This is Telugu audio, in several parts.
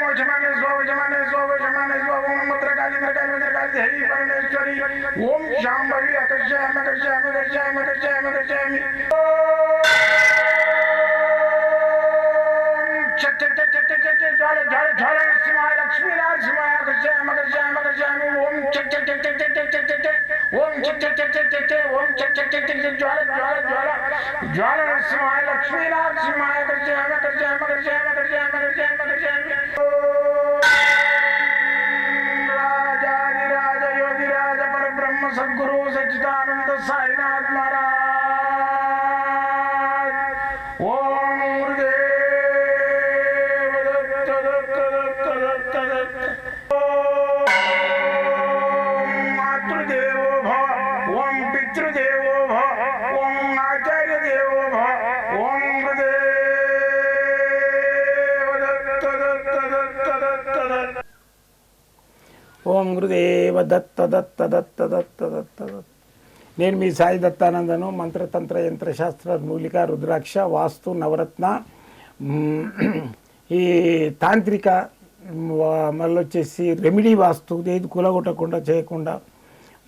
नमो जमाने स्वाव जमाने स्वाव जमाने स्वाव ओम मत्र काली मत्र काली मत्र काली हरि परमेश्वरी ओम शाम भवी अकर्षय मकर्षय मकर्षय मकर्षय मकर्षय चाले झाले झाले शिवाय लक्ष्मी लाल शिवाय मगर जय मगर जय मगर जय ओम चक चक चक चक चक चक चक ओम चक चक चक चक चक चक ओम चक चक चक चक चक ज्वाला ज्वाला ज्वाला ज्वाला शिवाय लक्ष्मी लाल शिवाय मगर जय मगर जय मगर जय मगर जय मगर जय मगर जय ఓం గురుదేవ దత్త దత్త దత్త దత్త దత్త దత్త నేను మీ సాయి దత్తానందను మంత్రతంత్ర యంత్రశాస్త్ర మూలిక రుద్రాక్ష వాస్తు నవరత్న ఈ తాంత్రిక మళ్ళీ వచ్చేసి రెమిడీ వాస్తు ఏది కులగొట్టకుండా చేయకుండా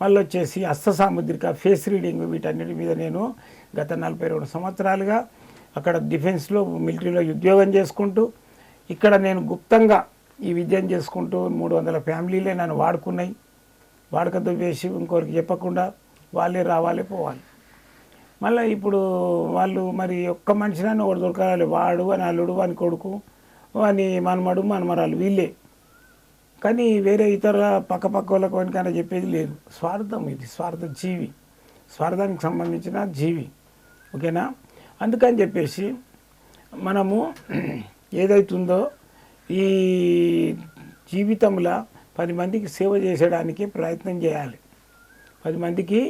మళ్ళీ వచ్చేసి హస్త సాముద్రిక ఫేస్ రీడింగ్ వీటన్నిటి మీద నేను గత నలభై రెండు సంవత్సరాలుగా అక్కడ డిఫెన్స్లో మిలిటరీలో ఉద్యోగం చేసుకుంటూ ఇక్కడ నేను గుప్తంగా ఈ విద్యను చేసుకుంటూ మూడు వందల ఫ్యామిలీలే నన్ను వాడుకున్నాయి. వాడకతో వేసి ఇంకొకరికి చెప్పకుండా వాళ్ళే రావాలి పోవాలి. మళ్ళీ ఇప్పుడు వాళ్ళు మరి ఒక్క మనిషినని ఒకటి దొరకాలి. వాడు అని అల్లుడు అని కొడుకు అని మనమడు మనమరాలు వీళ్ళే. కానీ వేరే ఇతర పక్క పక్క వాళ్ళకు వెనకైనా చెప్పేది లేదు. స్వార్థం ఇది స్వార్థ జీవి. స్వార్థానికి సంబంధించిన జీవి. ఓకేనా? అందుకని చెప్పేసి మనము ఏదైతుందో ఈ జీవితంలో పది మందికి సేవ చేసేయడానికి ప్రయత్నం చేయాలి. పది మందికి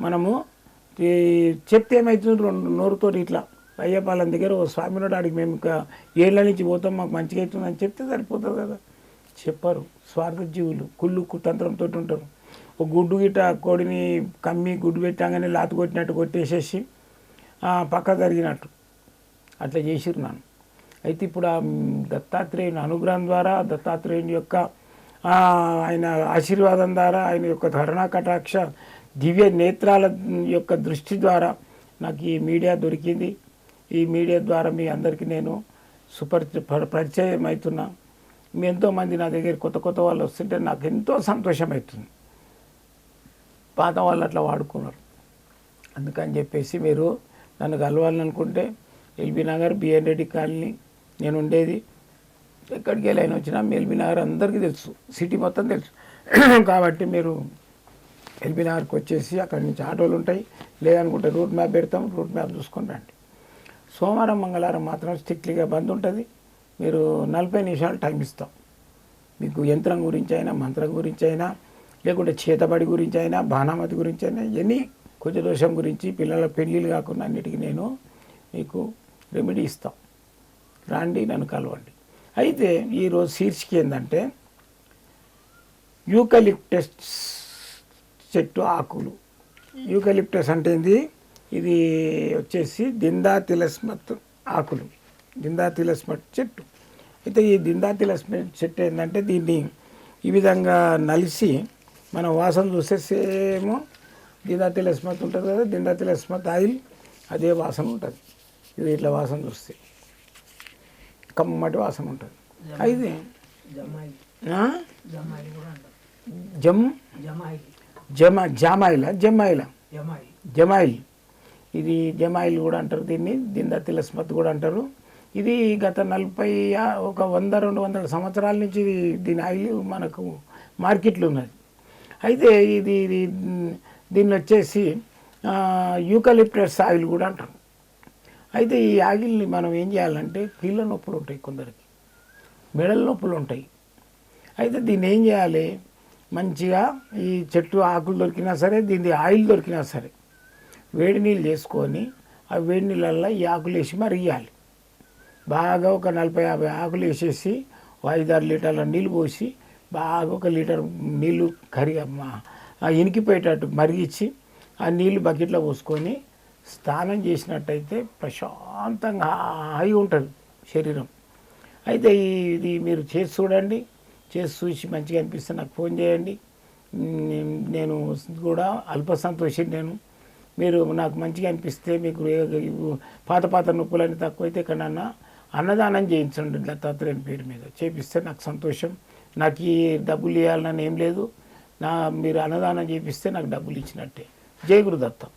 మనము చెప్తే ఏమవుతుంది రెండు నోరుతో ఇట్లా అయ్యపాలెం దగ్గర ఓ స్వామినాడు ఆడికి మేము ఇంకా ఏళ్ళ నుంచి పోతాం మాకు మంచిగా అవుతుంది అని చెప్తే సరిపోతుంది కదా. చెప్పరు. స్వార్థ జీవులు కుళ్ళు కుతంత్రంతో ఉంటారు. ఒక గుడ్డు గిట్ట కోడిని కమ్మి గుడ్డు పెట్టాగానే లాతు కొట్టినట్టు కొట్టేసేసి పక్క జరిగినట్టు. అట్లా చేసిరు నన్ను. అయితే ఇప్పుడు ఆ దత్తాత్రేయుని అనుగ్రహం ద్వారా దత్తాత్రేయుని యొక్క ఆయన ఆశీర్వాదం ద్వారా ఆయన యొక్క ధరణా కటాక్ష దివ్య నేత్రాల యొక్క దృష్టి ద్వారా నాకు ఈ మీడియా దొరికింది. ఈ మీడియా ద్వారా మీ అందరికీ నేను సుపరి పరిచయం అవుతున్నా. మీ ఎంతోమంది నా దగ్గర కొత్త కొత్త వాళ్ళు వస్తుంటే నాకు ఎంతో సంతోషం అవుతుంది. పాత వాళ్ళు అట్లా వాడుకున్నారు. అందుకని చెప్పేసి మీరు నన్ను కలవాలనుకుంటే LB Nagar BN Reddy colony నేను ఉండేది ఎక్కడికి వెళ్ళి వచ్చినా ఎల్బీ నగర్ అందరికీ తెలుసు. సిటీ మొత్తం తెలుసు. కాబట్టి మీరు ఎల్బీ నగర్కి వచ్చేసి అక్కడి నుంచి ఆటోలు ఉంటాయి. లేదనుకుంటే రూట్ మ్యాప్ పెడతాం రూట్ మ్యాప్ చూసుకొని రండి. సోమవారం మంగళవారం మాత్రం స్ట్రిక్ట్లీగా బంద్ ఉంటుంది. మీరు నలభై నిమిషాలు టైం ఇస్తాం. మీకు యంత్రం గురించి అయినా మంత్రం గురించి అయినా లేకుంటే చేతబడి గురించి అయినా బాణామతి గురించి అయినా ఎన్ని కుజదోషం గురించి పిల్లల పెళ్ళిళ్ళు కాకుండా అన్నిటికీ నేను మీకు రెమెడీ ఇస్తాం. రాండి నన్ను కలవండి. అయితే ఈరోజు శీర్షిక ఏంటంటే యూకలిప్టస్ చెట్టు ఆకులు. యూకలిప్టస్ అంటే ఏంది? ఇది వచ్చేసి దిందా తిలస్మత్ ఆకులు. దిందా తిలస్మత్ చెట్టు. అయితే ఈ దిందా తిలస్మత్ చెట్టు ఏంటంటే దీన్ని ఈ విధంగా నలిసి మనం వాసన చూస్తే సేమ్ దిందా తిలస్మత్ ఉంటుంది కదా దిందా తిలస్మత్ ఆయిల్ అదే వాసన ఉంటుంది. ఇది ఇట్లా వాసన చూస్తే. కమ్మటి వాసన ఉంటుంది. అయితే జమ్? జమ జామాయిల? జమాయిల? జమాయి. జమాయిల్. ఇది జమాయిల్ కూడా అంటారు దీన్ని దిందా తిలస్మత్ కూడా అంటారు. ఇది గత నలభై ఒక వంద రెండు వందల సంవత్సరాల నుంచి ఇది దీని ఆయిల్ మనకు మార్కెట్లో ఉన్నది. అయితే ఇది దీన్ని వచ్చేసి యూకలిప్టస్ ఆయిల్ కూడా అంటారు. అయితే ఈ ఆగిల్ని మనం ఏం చేయాలంటే కీళ్ళ నొప్పులు ఉంటాయి కొందరికి. మెడల నొప్పులు ఉంటాయి. అయితే దీన్ని ఏం చేయాలి? మంచిగా ఈ చెట్టు ఆకులు దొరికినా సరే దీని ఆయిల్ దొరికినా సరే వేడి నీళ్ళు చేసుకొని ఆ వేడి నీళ్ళల్లో ఈ ఆకులు వేసి మరిగియాలి. బాగా ఒక నలభై యాభై ఆకులు వేసేసి ఐదు ఐదారు లీటర్ల నీళ్ళు పోసి బాగా ఒక లీటర్ నీళ్ళు కరిగి ఇనికిపోయేటట్టు మరిగించి ఆ నీళ్ళు బకెట్లో పోసుకొని స్నానం చేసినట్టయితే ప్రశాంతంగా హాయి ఉంటుంది శరీరం. అయితే ఇది మీరు చేసి చూడండి. చేసి చూసి మంచిగా అనిపిస్తే నాకు ఫోన్ చేయండి. నేను కూడా అల్ప సంతోషం నేను. మీరు నాకు మంచిగా అనిపిస్తే మీకు పాత పాత నొప్పులన్నీ తక్కువైతే ఎక్కడన్నా అన్నదానం చేయించండి. దత్తాత్రేయుని పేరు మీద. చేపిస్తే నాకు సంతోషం. నాకు ఈ డబ్బులు ఇవ్వాలని ఏం లేదు. నా మీరు అన్నదానం చేపిస్తే నాకు డబ్బులు ఇచ్చినట్టే. జై గురుదత్తం.